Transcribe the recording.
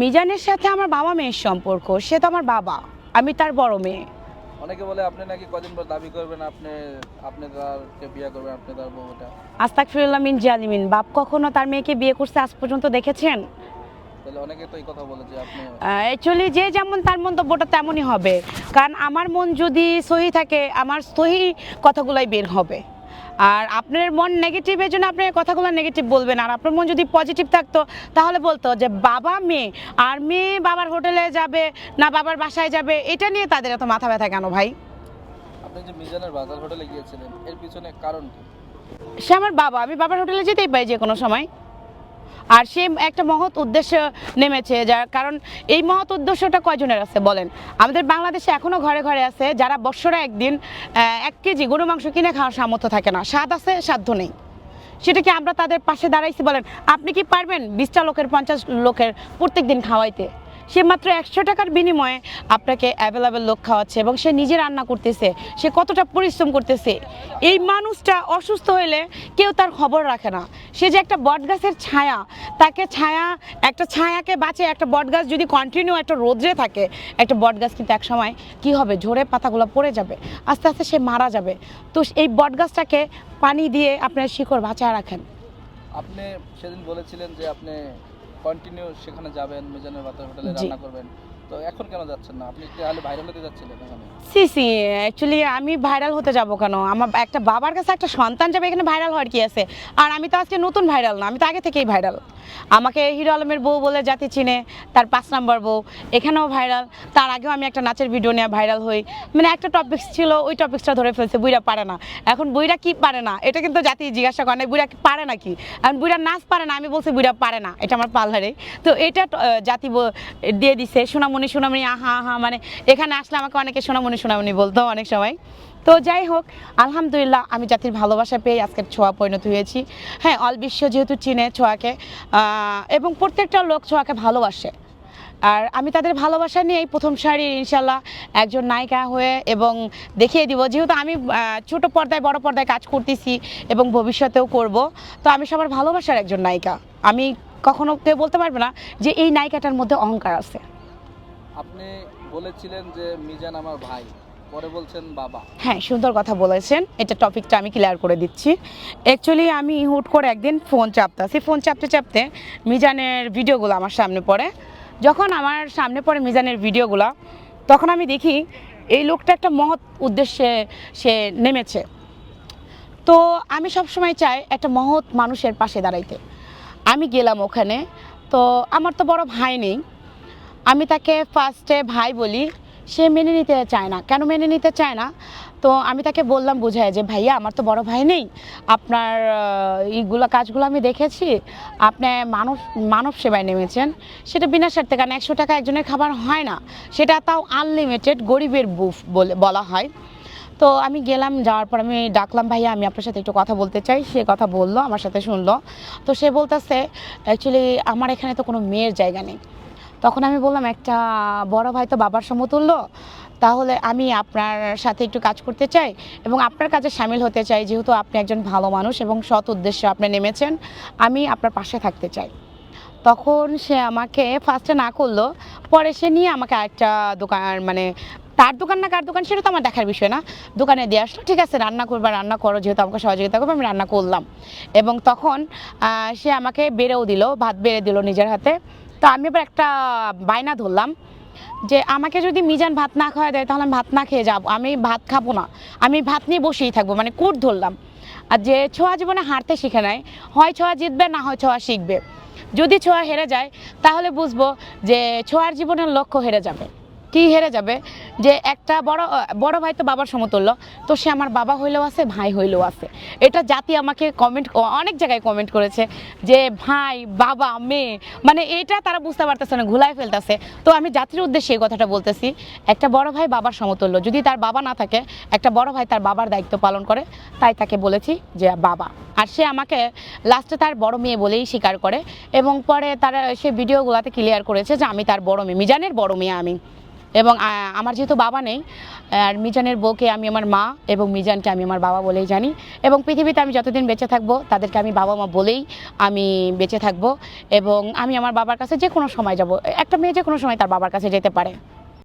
মিজানের সাথে আমার বাবা মেয়ের সম্পর্ক সে তো আমার বাবা আমি তার বড় মেয়ে। অনেকে বলে আপনি নাকি কদিন পর দাবি করবেন আপনি আপনি তারকে বিয়ে করবেন আপনি তার বউটা। আস্তাক ফিরুল্লাহ মিন জালিমিন বাপ কখনো তার মেয়েকে বিয়ে করছে আজ পর্যন্ত দেখেছেন? তাহলে অনেকে তো এই কথা বলে যে আপনি অ্যাকচুয়ালি যে যেমন তার মন্তব্যটা তেমনই হবে। কারণ আমার মন যদি সহি থাকে আমার সহি কথাগুলাই বের হবে। আর আপনার মন নেগেটিভের জন্য আপনার কথাগুলো নেগেটিভ বলবেন। আর আপনার মন যদি পজিটিভ থাকতো তাহলে বলতো যে বাবা মেয়ে আর মেয়ে বাবার হোটেলে যাবে না বাবার বাসায় যাবে এটা নিয়ে তাদের এত মাথা ব্যথা কেন ভাই? আপনি যে মিজানের বাজার হোটেলে গিয়েছিলেন এর পিছনে কারণ কি? সে আমার বাবা আমি বাবার হোটেলে যেতেই পাই যে কোনো সময়। আর সে একটা মহৎ উদ্দেশ্য নেমেছে, যার কারণ এই মহৎ উদ্দেশ্যটা কয়জনের আছে বলেন? আমাদের বাংলাদেশে এখনও ঘরে ঘরে আছে যারা বৎসরে একদিন এক কেজি গরু মাংস কিনে খাওয়ার সামর্থ্য থাকে না। স্বাদ আছে, সাধ্য নেই। সেটা কি আমরা তাদের পাশে দাঁড়াইছি বলেন? আপনি কি পারবেন বিশটা লোকের পঞ্চাশ লোকের প্রত্যেক দিন খাওয়াইতে? সে মাত্র একশো টাকার বিনিময়ে আপনাকে অ্যাভেলেবেল লোক খাওয়াচ্ছে এবং সে নিজে রান্না করতেছে, সে কতটা পরিশ্রম করতেছে। এই মানুষটা অসুস্থ হলে কেউ তার খবর রাখে না। সে যে একটা বটগাছের ছায়া, তাকে ছায়া, একটা ছায়াকে বাঁচে একটা বটগাছ যদি কন্টিনিউ একটা রোদ্রে থাকে, একটা বটগাছ কিন্তু এক সময় কি হবে? ঝরে পাতাগুলো পড়ে যাবে, আস্তে আস্তে সে মারা যাবে। তো এই বটগাছটাকে পানি দিয়ে আপনার শিকড় বাঁচায় রাখেন। আপনি সেদিন বলেছিলেন যে আপনি কন্টিনিউ সেখানে যাবেন মিজানের বাতের হোটেলে রান্না করবেন। তো এখন কেন যাচ্ছেন না? আপনি তাহলে ভাইরাল হতে যাচ্ছিলেন সি সি অ্যাকচুয়ালি আমি ভাইরাল হতে যাব কেন? আমার একটা বাবার কাছে একটা সন্তান যাবে এখানে ভাইরাল হওয়ার কি আছে? আর আমি তো আজকে নতুন ভাইরাল না আমি তো আগে থেকেই ভাইরাল আমাকে হিরো আলমের বউ বলে জাতি চিনে তার পাঁচ নাম্বার বউ, এখানেও ভাইরাল তার আগেও আমি একটা নাচের ভিডিও নিয়ে ভাইরাল হই। মানে একটা টপিক্স ছিল, ওই টপিক্সটা ধরে ফেলছে বুইরা পারে না। এখন বুইরা কি পারে না? এটা কিন্তু জাতি জিজ্ঞাসা করে না বুইরা পারে না কি এখন বুইরা নাচ পারে না, আমি বলছি বুইরা পারে না, এটা আমার পার্লারে। তো এটা জাতি দিয়ে দিছে, সোনামণি সোনামণি, আহা আহা মানে এখানে আসলে আমাকে অনেকে সোনামণি সোনামণি বলতো অনেক সময়। তো যাই হোক, আলহামদুলিল্লাহ, আমি জাতির ভালোবাসা পেয়ে আজকের ছোঁয়া পরিণত হয়েছি। হ্যাঁ অল বিশ্ব যেহেতু চিনে ছোঁয়াকে এবং প্রত্যেকটা লোক ছোঁয়াকে ভালোবাসে। আর আমি তাদের ভালোবাসা নিয়ে এই প্রথম সারির ইনশাল্লাহ একজন নায়িকা হয়ে এবং দেখিয়ে দিব। যেহেতু আমি ছোট পর্দায় বড় পর্দায় কাজ করতেছি এবং ভবিষ্যতেও করব। তো আমি সবার ভালোবাসার একজন নায়িকা। আমি কখনো কেউ বলতে পারবে না যে এই নায়িকাটার মধ্যে অহংকার আছে। আপনি বলেছিলেন যে মিজান আমার ভাই পরে বলছেন বাবা। হ্যাঁ সুন্দর কথা বলেছেন। এটা টপিকটা আমি ক্লিয়ার করে দিচ্ছি। অ্যাকচুয়ালি আমি হুট করে একদিন ফোন চাপতাছি। ফোন চাপতে চাপতে মিজানের ভিডিওগুলো আমার সামনে পড়ে। যখন আমার সামনে পড়ে মিজানের ভিডিওগুলো, তখন আমি দেখি এই লোকটা একটা মহৎ উদ্দেশ্যে সে নেমেছে। তো আমি সব সময় চাই একটা মহৎ মানুষের পাশে দাঁড়াইতে। আমি গেলাম ওখানে, তো আমার তো বড় ভাই নেই। আমি তাকে ফার্স্টে ভাই বলি, সে মেনে নিতে চায় না। কেন মেনে নিতে চায় না? তো আমি তাকে বললাম বুঝায় যে, ভাইয়া, আমার তো বড় ভাই নেই। আপনার এইগুলো কাজগুলো আমি দেখেছি। আপনি মানব মানব সেবায় নেমেছেন। সেটা বিনা স্বার্থে, কারণ একশো টাকা একজনের খাবার হয় না। সেটা তাও আনলিমিটেড গরিবের বুফ বলে, বলা হয়। তো আমি গেলাম, যাওয়ার পর আমি ডাকলাম, ভাইয়া, আমি আপনার সাথে একটু কথা বলতে চাই। সে কথা বলল, আমার সাথে শুনলো। তো সে বলতেছে অ্যাকচুয়ালি আমার এখানে তো কোনো মেয়ের জায়গা নেই। তখন আমি বললাম, একটা বড় ভাই তো বাবার সমতুল্য। তাহলে আমি আপনার সাথে একটু কাজ করতে চাই এবং আপনার কাজে সামিল হতে চাই, যেহেতু আপনি একজন ভালো মানুষ এবং সৎ উদ্দেশ্যে আপনি নেমেছেন, আমি আপনার পাশে থাকতে চাই। তখন সে আমাকে ফার্স্টে না করল, পরে সে নিয়ে আমাকে একটা দোকান মানে তার দোকান না কার দোকান সেটা তো আমার দেখার বিষয় না। দোকানে দিয়ে আসলো, ঠিক আছে, রান্না করবা, রান্না করো, যেহেতু আমাকে সহযোগিতা করবে, আমি রান্না করলাম। এবং তখন সে আমাকে বেড়েও দিল, ভাত বেড়ে দিল নিজের হাতে। তো আমি এবার একটা বায়না ধরলাম যে আমাকে যদি মিজান ভাত না খাওয়া দেয়, তাহলে আমি ভাত না খেয়ে যাব। আমি ভাত খাব না। আমি ভাত নিয়ে বসেই থাকব। মানে কুট ধরলাম। আর যে ছোঁয়া জীবনে হারতে শিখে নেয়, হয় ছোঁয়া জিতবে, না হয় ছোঁয়া শিখবে। যদি ছোঁয়া হেরে যায়, তাহলে বুঝব যে ছোঁয়ার জীবনের লক্ষ্য হেরে যাবে। কি হেরে যাবে? যে একটা বড় বড় ভাই তো বাবার সমতুল্য। তো সে আমার বাবা হইলেও আছে, ভাই হইলেও আছে। এটা জাতি আমাকে কমেন্ট অনেক জায়গায় কমেন্ট করেছে যে, ভাই, বাবা, মেয়ে। মানে এটা তারা বুঝতে পারতেছে না ঘুলাই ফেলতেছে। তো আমি জাতির উদ্দেশ্যে এই কথাটা বলতেছি, একটা বড় ভাই বাবার সমতুল্য। যদি তার বাবা না থাকে, একটা বড় ভাই তার বাবার দায়িত্ব পালন করে, তাই তাকে বলেছি যে, বাবা। আর সে আমাকে লাস্টে তার বড় মেয়ে বলেই স্বীকার করে এবং পরে তারা, সে ভিডিওগুলোতে ক্লিয়ার করেছে যে, আমি তার বড় মেয়ে, মিজানের বড় মেয়ে আমি। এবং আমার যেহেতু বাবা নেই, আর মিজানের বউকে আমি আমার মা এবং মিজানকে আমি আমার বাবা বলেই জানি এবং পৃথিবীতে আমি যতদিন বেঁচে থাকব, তাদেরকে আমি বাবা মা বলেই আমি বেঁচে থাকব এবং আমি আমার বাবার কাছে যে কোনো সময় যাব। একটা মেয়ে যে কোনো সময় তার বাবার কাছে যেতে পারে।